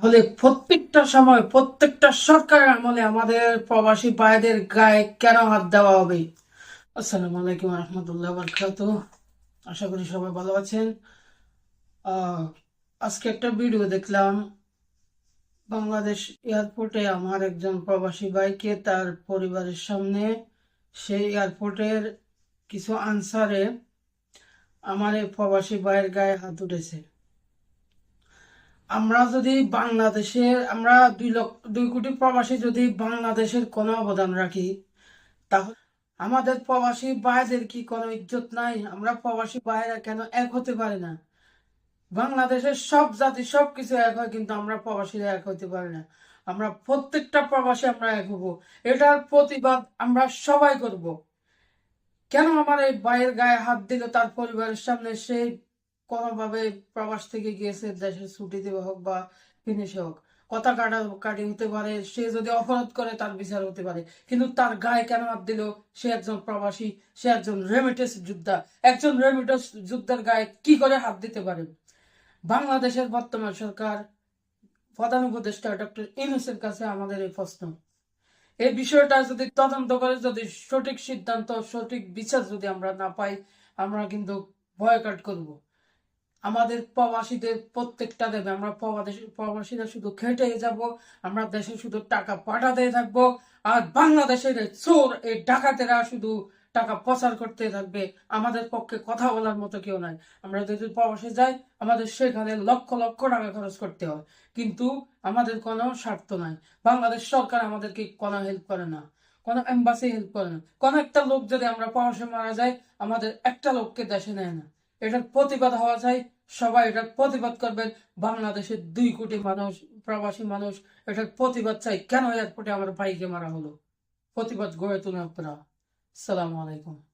তাহলে প্রত্যেকটা সময় প্রত্যেকটা সরকারের আমলে আমাদের প্রবাসী ভাইদের গায়ে কেন হাত দেওয়া হবে? আসসালামু আলাইকুম রহমতুল্লাহ বরকাত আশা করি সবাই ভালো আছেন। আজকে একটা ভিডিও দেখলাম। বাংলাদেশ এয়ারপোর্টে আমার একজন প্রবাসী ভাইকে তার পরিবারের সামনে সেই এয়ারপোর্টের কিছু আনসারে আমার এই প্রবাসী ভাইয়ের গায়ে হাত উঠেছে। আমরা যদি বাংলাদেশের, আমরা দুই লক্ষ, দুই কোটি প্রবাসী যদি বাংলাদেশের কোনো অবদান রাখি, তাহলে আমাদের প্রবাসী ভাইদের কি কোনো ইজ্জত নাই? আমরা প্রবাসী ভাইরা কেন এক হতে পারি না? বাংলাদেশের সব জাতি সব কিছু এক হয়, কিন্তু আমরা প্রবাসীরা এক হতে পারি না। আমরা প্রত্যেকটা প্রবাসী আমরা এক হব। এটার প্রতিবাদ আমরা সবাই করব। কেন আমার এই ভাইয়ের গায়ে হাত দিল তার পরিবারের সামনে সে কোনোভাবে প্রবাস থেকে গিয়েছে, দেশের ছুটিতে হোক বা বিদেশে হোক, কথা কাটা, কাটি হতে পারে, সে যদি অপরাধ করে তার বিচার হতে পারে। কিন্তু তার গায়ে কেন হাত দিল? সে একজন প্রবাসী, সে একজন রেমিটেস যোদ্ধা। একজন রেমিটেস যোদ্ধার গায়ে কি করে হাত দিতে পারে? বাংলাদেশের বর্তমান সরকার, প্রধান উপদেষ্টা ডক্টর ইউনুসের কাছে আমাদের এই প্রশ্ন। এই বিষয়টা যদি তদন্ত করে, যদি সঠিক সিদ্ধান্ত, সঠিক বিচার যদি আমরা না পাই, আমরা কিন্তু বয়কট করব। আমাদের প্রবাসীদের প্রত্যেকটা দেবে। আমরা প্রবাসী প্রবাসীরা শুধু খেটে যাব, আমরা দেশে শুধু টাকা পাঠাতে থাকব, আর বাংলাদেশের চোর, এই ডাকাতেরা শুধু টাকা প্রচার করতে থাকবে। আমাদের পক্ষে কথা বলার মতো কেউ নাই। আমরা যদি প্রবাসে যাই, আমাদের সেখানে লক্ষ লক্ষ টাকা খরচ করতে হয়। কিন্তু আমাদের কোনো স্বার্থ নাই। বাংলাদেশ সরকার আমাদেরকে কোনো হেল্প করে না। কোনো এম্বাসি হেল্প করে না। কোনো একটা লোক যদি আমরা প্রবাসে মারা যাই, আমাদের একটা লোককে দেশে নেয় না। এটার প্রতিবাদ হওয়া চাই। সবাই এটার প্রতিবাদ করবেন। বাংলাদেশের দুই কোটি মানুষ, প্রবাসী মানুষ এটার প্রতিবাদ চাই। কেন এয়ারপোর্টে আমার ভাইকে মারা হলো? প্রতিবাদ গড়ে তুলে আপনারা। সালাম আলাইকুম।